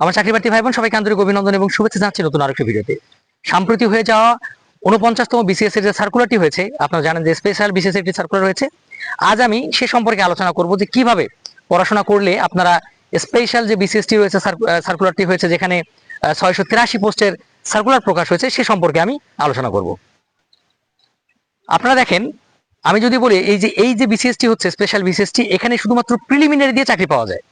আমার চাকরি প্রার্থী ভাই বোন সবাইকে আন্তরিক অভিনন্দন এবং শুভেচ্ছা জানাচ্ছি নতুন আরেকটি ভিডিওতে। সাম্প্রতি হয়ে যাওয়া উনপঞ্চাশতম বিসিএস এর যে সার্কুলারটি হয়েছে, আপনারা জানেন যে স্পেশাল বিসিএস একটি সার্কুলার হয়েছে আজ আমি সে সম্পর্কে আলোচনা করব যে কীভাবে পড়াশোনা করলে আপনারা স্পেশাল যে বিসিএসটি রয়েছে সার্কুলারটি হয়েছে, যেখানে ছয়শো তিরাশি পোস্টের সার্কুলার প্রকাশ হয়েছে, সে সম্পর্কে আমি আলোচনা করব। আপনারা দেখেন, আমি যদি বলি এই যে এই যে বিসিএসটি হচ্ছে স্পেশাল বিসিএসটি এখানে শুধুমাত্র প্রিলিমিনারি দিয়ে চাকরি পাওয়া যায়।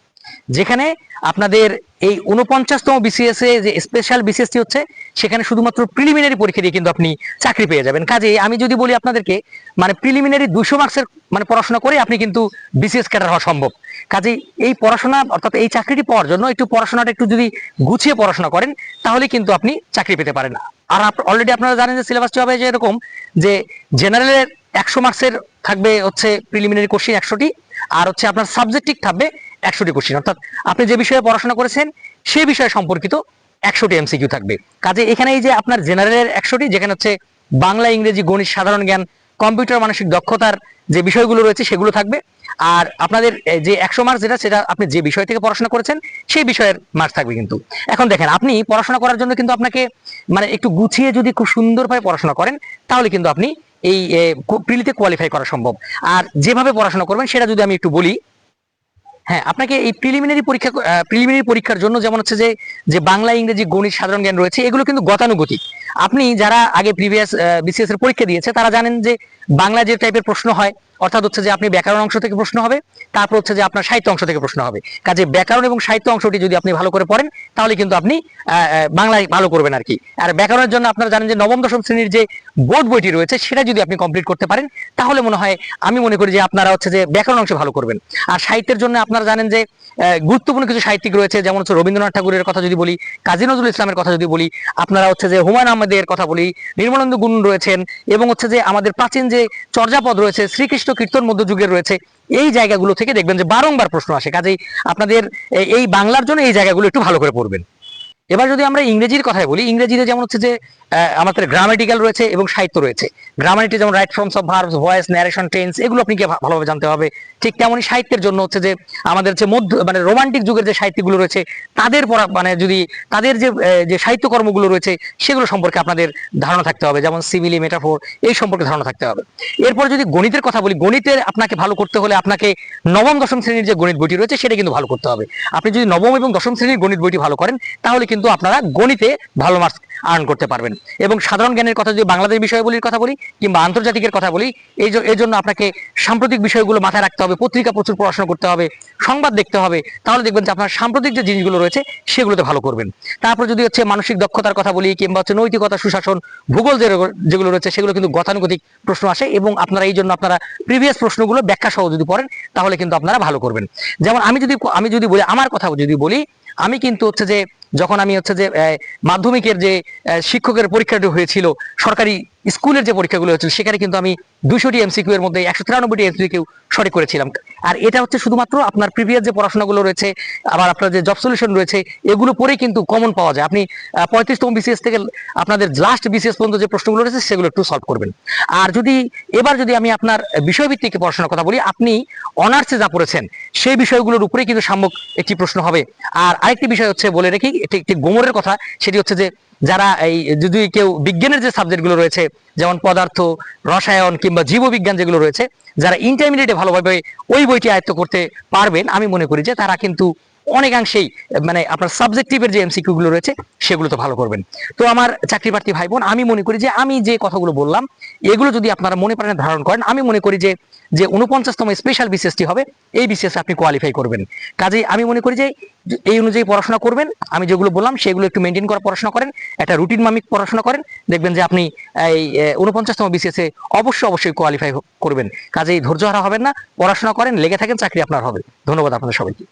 যেখানে আপনাদের এই উনপঞ্চাশতম বিসিএস এ যে স্পেশাল বিসিএসটি হচ্ছে, সেখানে শুধুমাত্র প্রিলিমিনারি পরীক্ষা দিয়ে কিন্তু আপনি চাকরি পেয়ে যাবেন। কাজে আমি যদি বলি আপনাদেরকে মানে প্রিলিমিনারি দুশো মার্কসের মানে পড়াশোনা করে আপনি কিন্তু বিসিএস ক্যাডার হওয়া সম্ভব। কাজে এই পড়াশোনা, অর্থাৎ এই চাকরিটি পাওয়ার জন্য একটু পড়াশোনাটা একটু যদি গুছিয়ে পড়াশোনা করেন, তাহলে কিন্তু আপনি চাকরি পেতে পারেন। আর অলরেডি আপনারা জানেন যে সিলেবাসটি হবে যে এরকম যে জেনারেলের একশো মার্কসের থাকবে হচ্ছে প্রিলিমিনারি কোশ্চিন একশোটি আর হচ্ছে আপনার সাবজেক্টিভ থাকবে একশোটি কোশ্চিন অর্থাৎ আপনি যে বিষয়ে পড়াশোনা করেছেন সেই বিষয়ে সম্পর্কিত একশোটি এমসিকিউ থাকবে। কাজে এখানে এই যে আপনার জেনারেলের একশোটি, যেখানে হচ্ছে বাংলা, ইংরেজি, গণিত, সাধারণ জ্ঞান কম্পিউটার মানসিক দক্ষতার যে বিষয়গুলো রয়েছে সেগুলো থাকবে। আর আপনাদের যে একশো মার্কস যেটা, সেটা আপনি যে বিষয় থেকে পড়াশোনা করেছেন, সেই বিষয়ের মার্কস থাকবে কিন্তু। এখন দেখেন, আপনি পড়াশোনা করার জন্য কিন্তু আপনাকে মানে একটু গুছিয়ে যদি খুব সুন্দরভাবে পড়াশোনা করেন, তাহলে কিন্তু আপনি এই প্রিলিতে কোয়ালিফাই করা সম্ভব। আর যেভাবে পড়াশোনা করবেন, সেটা যদি আমি একটু বলি হ্যাঁ আপনাকে এই প্রিলিমিনারি পরীক্ষা প্রিলিমিনারি পরীক্ষার জন্য যেমন হচ্ছে যে যে বাংলা, ইংরেজি, গণিত, সাধারণ জ্ঞান রয়েছে, এগুলো কিন্তু গতানুগতিক। আপনি যারা আগে প্রিভিয়াস বিসিএস এর পরীক্ষা দিয়েছে, তারা জানেন যে বাংলা যে টাইপের প্রশ্ন হয় অর্থাৎ হচ্ছে যে আপনি ব্যাকরণ অংশ থেকে প্রশ্ন হবে, তারপর হচ্ছে যে আপনার সাহিত্য অংশ থেকে প্রশ্ন হবে। কাজে ব্যাকরণ এবং সাহিত্য অংশটি যদি আপনি ভালো করে পড়েন, তাহলে কিন্তু আপনি বাংলায় ভালো করবেন আর কি আর ব্যাকরণের জন্য আপনারা জানেন যে নবম, দশম শ্রেণির যে বোর্ড বইটি রয়েছে, সেটা যদি আপনি কমপ্লিট করতে পারেন, তাহলে মনে হয়, আমি মনে করি যে আপনারা হচ্ছে যে ব্যাকরণ অংশে ভালো করবেন। আর সাহিত্যের জন্য আপনারা জানেন যে গুরুত্বপূর্ণ কিছু সাহিত্যিক রয়েছে, যেমন হচ্ছে রবীন্দ্রনাথ ঠাকুরের কথা যদি বলি, কাজী নজরুল ইসলামের কথা যদি বলি, আপনারা হচ্ছে যে হুমায়ুন আহমেদের কথা বলি নির্মলানন্দ গুণ রয়েছেন, এবং হচ্ছে যে আমাদের প্রাচীন যে চর্যাপদ রয়েছে, শ্রীকৃষ্ণ কীর্তন মধ্যযুগের রয়েছে, এই জায়গাগুলো থেকে দেখবেন যে বারংবার প্রশ্ন আসে। কাজেই আপনাদের এই বাংলার জন্য এই জায়গাগুলো একটু ভালো করে পড়বেন। এবার যদি আমরা ইংরেজির কথাই বলি, ইংরেজিতে যেমন হচ্ছে যে আমাদের গ্রামাটিক্যাল রয়েছে এবং সাহিত্য রয়েছে। গ্রামারিটি যেমন right forms of verbs voice narration tense এগুলো আপনাকে ভালোভাবে জানতে হবে। ঠিক তেমনই সাহিত্যের জন্য হচ্ছে যে, আমাদের হচ্ছে মধ্য মানে রোমান্টিক যুগের যে সাহিত্যগুলো রয়েছে, তাদের পড়া মানে যদি তাদের যে যে সাহিত্য কর্মগুলো রয়েছে, সেগুলো সম্পর্কে আপনাদের ধারণা থাকতে হবে। যেমন সিভিলি মেটাফোর এই সম্পর্কে ধারণা থাকতে হবে। এরপর যদি গণিতের কথা বলি, গণিতের আপনাকে ভালো করতে হলে আপনাকে নবম, দশম শ্রেণির যে গণিত বইটি রয়েছে, সেটা কিন্তু ভালো করতে হবে। আপনি যদি নবম এবং দশম শ্রেণির গণিত বইটি ভালো করেন, তাহলে কিন্তু আপনারা গণিতে ভালো মার্কস আর্ন করতে পারবেন। এবং সাধারণ জ্ঞানের কথা যদি বাংলাদেশ বিষয়গুলির কথা বলি কিংবা আন্তর্জাতিকের কথা বলি, এই এই জন্য আপনাকে সাম্প্রতিক বিষয়গুলো মাথায় রাখতে হবে, পত্রিকা প্রচুর পড়াশোনা করতে হবে, সংবাদ দেখতে হবে, তাহলে দেখবেন যে আপনার সাম্প্রতিক যে জিনিসগুলো রয়েছে সেগুলোতে ভালো করবেন। তারপর যদি হচ্ছে মানসিক দক্ষতার কথা বলি কিংবা হচ্ছে নৈতিকতা, সুশাসন, ভূগোল যেগুলো রয়েছে সেগুলো কিন্তু গতানুগতিক প্রশ্ন আসে এবং আপনারা এই জন্য আপনারা প্রিভিয়াস প্রশ্নগুলো ব্যাখ্যা সহ যদি পড়েন, তাহলে কিন্তু আপনারা ভালো করবেন। যেমন আমি যদি আমি যদি বলি, আমার কথা যদি বলি, আমি কিন্তু হচ্ছে যে যখন আমি হচ্ছে যে মাধ্যমিকের যে শিক্ষকের পরীক্ষাটি হয়েছিল সরকারি স্কুলের যে পরীক্ষাগুলো হয়েছিল, সেখানে কিন্তু আমি দুশোটি এমসিকিউ এর মধ্যে একশো তিরানব্বইটি এমসিকিউ সঠিক করেছিলাম। আর এটা হচ্ছে শুধুমাত্র আপনার প্রিভিয়াস যে পড়াশোনাগুলো রয়েছে, আবার আপনার যে জব সলিউশন রয়েছে, এগুলো পরেই কিন্তু কমন পাওয়া যায়। আপনি পঁয়ত্রিশতম বিসিএস থেকে আপনাদের লাস্ট বিসিএস পর্যন্ত যে প্রশ্নগুলো রয়েছে, সেগুলো একটু সলভ করবেন। আর যদি, এবার যদি আমি আপনার বিষয়ভিত্তিক পড়াশোনার কথা বলি, আপনি অনার্সে যা পড়েছেন, সেই বিষয়গুলোর উপরেই কিন্তু সাম্যক একটি প্রশ্ন হবে। আর আরেকটি বিষয় হচ্ছে, বলে রেখি, এটি একটি গোমরের কথা, সেটি হচ্ছে যে যারা এই যদি কেউ বিজ্ঞানের যে সাবজেক্টগুলো রয়েছে, যেমন পদার্থ, রসায়ন কিংবা জীববিজ্ঞান যেগুলো রয়েছে, যারা ইন্টারমিডিয়েটে ভালোভাবে ওই বইটি আয়ত্ত করতে পারবেন, আমি মনে করি যে তারা কিন্তু অনেকাংশেই মানে আপনার সাবজেক্টিভের যে এমসিকিউ গুলো রয়েছে, সেগুলো তো ভালো করবেন। তো আমার চাকরি প্রার্থী ভাই বোন আমি মনে করি যে, আমি যে কথাগুলো বললাম, এগুলো যদি আপনারা মনে প্রাণে ধারণ করেন, আমি মনে করি যে যে উনপঞ্চাশতম স্পেশাল বিসিএসটি হবে, এই বিসিএস আপনি কোয়ালিফাই করবেন। কাজেই আমি মনে করি যে, এই অনুযায়ী পড়াশোনা করবেন। আমি যেগুলো বললাম, সেগুলো একটু মেনটেন করে, পড়াশোনা করেন, একটা রুটিন মামিক পড়াশোনা করেন, দেখবেন যে আপনি এই উনপঞ্চাশতম বিসিএস অবশ্যই অবশ্যই কোয়ালিফাই করবেন। কাজেই ধৈর্য হারা হবেন না, পড়াশোনা করেন, লেগে থাকেন, চাকরি আপনার হবে। ধন্যবাদ আপনাদের সবাইকে।